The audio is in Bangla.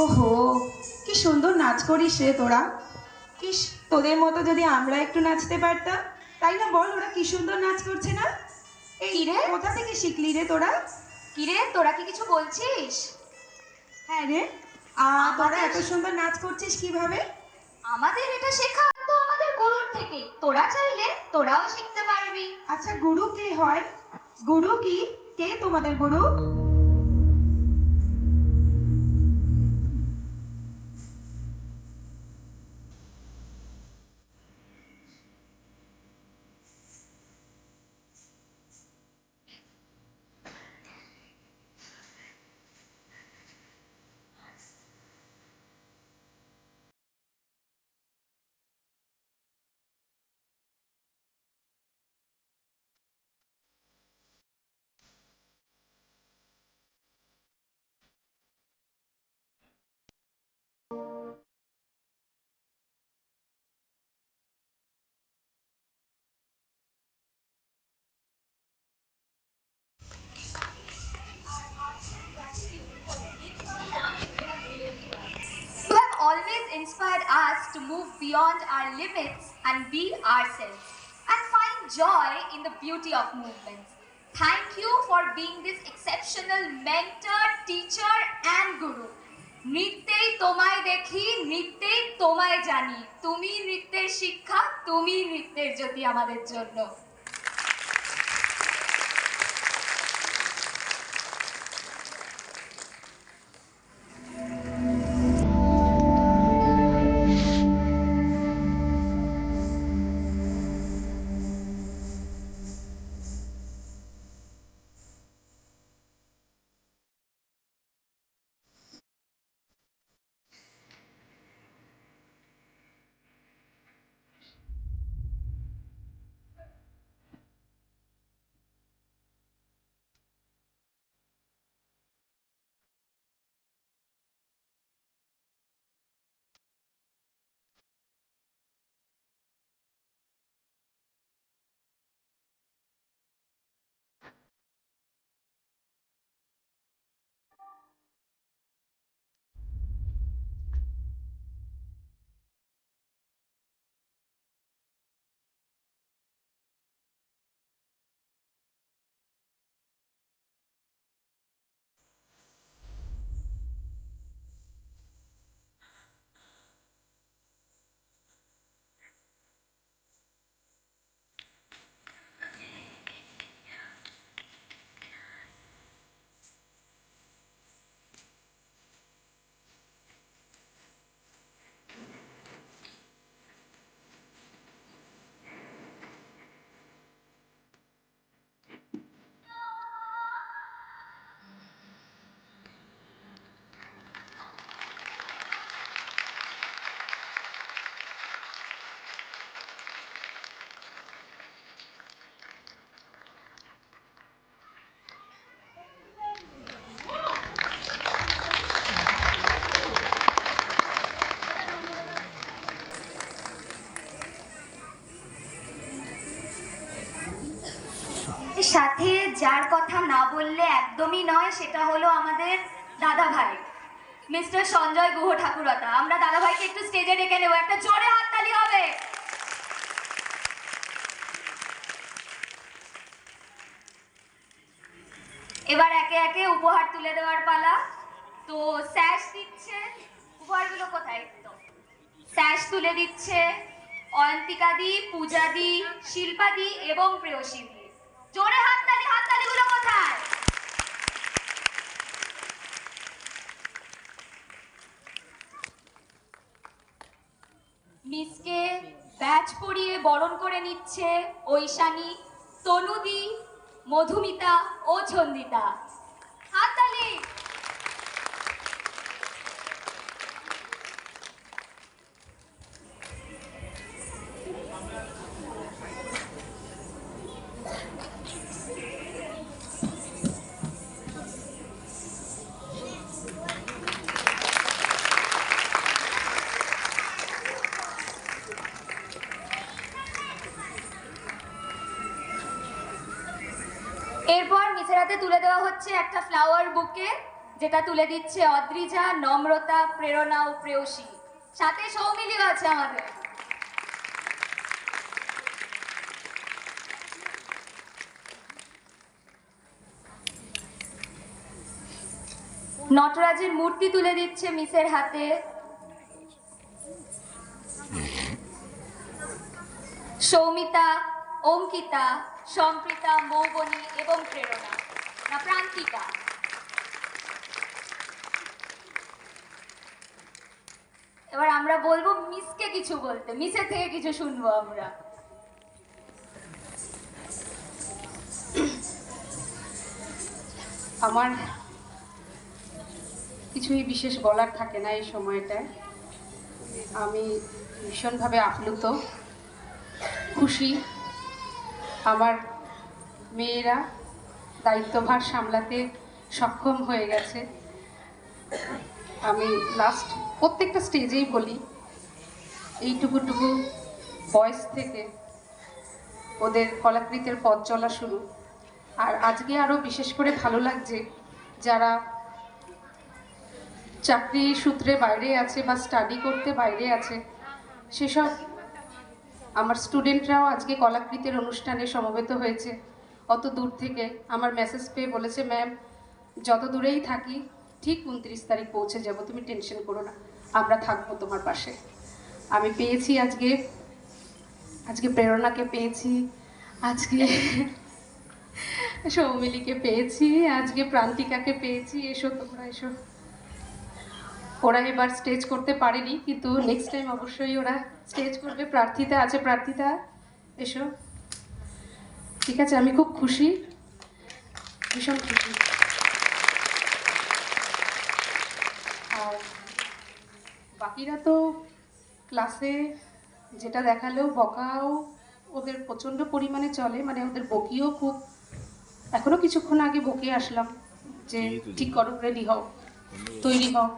ওহো কি সুন্দর নাচ করিস রে তোরা। ইস তোদের মতো যদি আমরা একটু নাচতে পারতাম তাই না বল ওরা কি সুন্দর নাচ করছে না? এই রে? কোথা থেকে শিখলি রে তোরা? কিরে তোরা কি কিছু বলছিস? হ্যাঁ রে তোরা এত সুন্দর নাচ করছিস কীভাবে? আমাদের এটা শেখা তো আমাদের গুরুর থেকে। তোরা চাইলে তোরাও শিখতে পারবি। আচ্ছা গুরু কে হয়? গুরু কি? কে তোমাদের গুরু? inspired us to move beyond our limits and be ourselves and find joy in the beauty of movements. Thank you for being this exceptional mentor, teacher, and guru. নৃত্যেই তোমায় দেখি নৃত্যেই তোমায় জানি তুমি নৃত্যের শিক্ষা তুমি নৃত্যের জ্যোতি আমাদের জন্য সাথে যার কথা না বললে একদমই নয়, সেটা হলো আমাদের দাদা ভাই। মিস্টার সঞ্জয় গুহ ঠাকুরতা। আমরা দাদা ভাইকে একটু স্টেজে ডেকে নেব। একটা জোরে হাততালি হবে। এবার একে একে উপহার তুলে দেওয়ার পালা। তো স্যাশ দিচ্ছে। উপহারগুলো কোথায়? স্যাশ তুলে দিচ্ছে অয়ন্তিকাদি পূজাদি, শিল্পাদি এবং প্রেয়সীদি। জোরে হাততালি কোথায়? মিসকে ব্যাচ পরিয়ে বরণ করে নিচ্ছে ঐশানী তনুদি মধুমিতা ও ছন্দিতা তুলে দেওয়া হচ্ছে একটা ফ্লাওয়ার বুকে যেটা তুলে দিচ্ছে অদ্রিজা, নম্রতা, প্রেরণা ও প্রেয়সী। সাথে সৌমিলিও আছে আমাদের। নটরাজের মূর্তি তুলে দিচ্ছে মিসের হাতে। সৌমিতা, অঙ্কিতা, সম্প্রীতা, মৌবনী এবং প্রান্তিকা এবার আমরা বলব মিসকে কিছু বলতে। মিসের থেকে কিছু শুনব আমরা। আমার কিছুই বিশেষ বলার থাকে না এই সময়টায়। আমি ভীষণভাবে আপ্লুত, খুশি। আমার মেয়েরা দায়িত্বভার সামলাতে সক্ষম হয়ে গেছে। আমি লাস্ট প্রত্যেকটা স্টেজেই বলি, এইটুকুটুকু বয়স থেকে ওদের কলাকৃতের পথ চলা শুরু। আর আজকে আরও বিশেষ করে ভালো লাগছে, যারা চাকরি সূত্রে বাইরে আছে বা স্টাডি করতে বাইরে আছে, সেসব আমার স্টুডেন্টরাও আজকে কলাকৃতির অনুষ্ঠানে সমবেত হয়েছে। অত দূর থেকে আমার মেসেজ পেয়ে বলেছে ম্যাম যত দূরেই থাকি, ঠিক উনত্রিশ তারিখ পৌঁছে যাব। তুমি টেনশন করো না, আমরা থাকব তোমার পাশে। আমি পেয়েছি আজকে আজকে প্রেরণাকে পেয়েছি, আজকে সৌমিলিকে পেয়েছি, আজকে প্রান্তিকাকে পেয়েছি। এসো তোমরা, এসো। ওরা এবার স্টেজ করতে পারেনি, কিন্তু নেক্সট টাইম অবশ্যই ওরা স্টেজ করবে। প্রার্থিতা আছে, প্রার্থিতা। এসো। ঠিক আছে আমি খুব খুশি। ভীষণ খুশি। আর বাকিরা তো ক্লাসে যেটা দেখালেও বকাও ওদের প্রচণ্ড পরিমাণে চলে মানে ওদের বকিও খুব। এখনও কিছুক্ষণ আগে বকে আসলাম যে ঠিক করো রেডি হও তৈরি হও।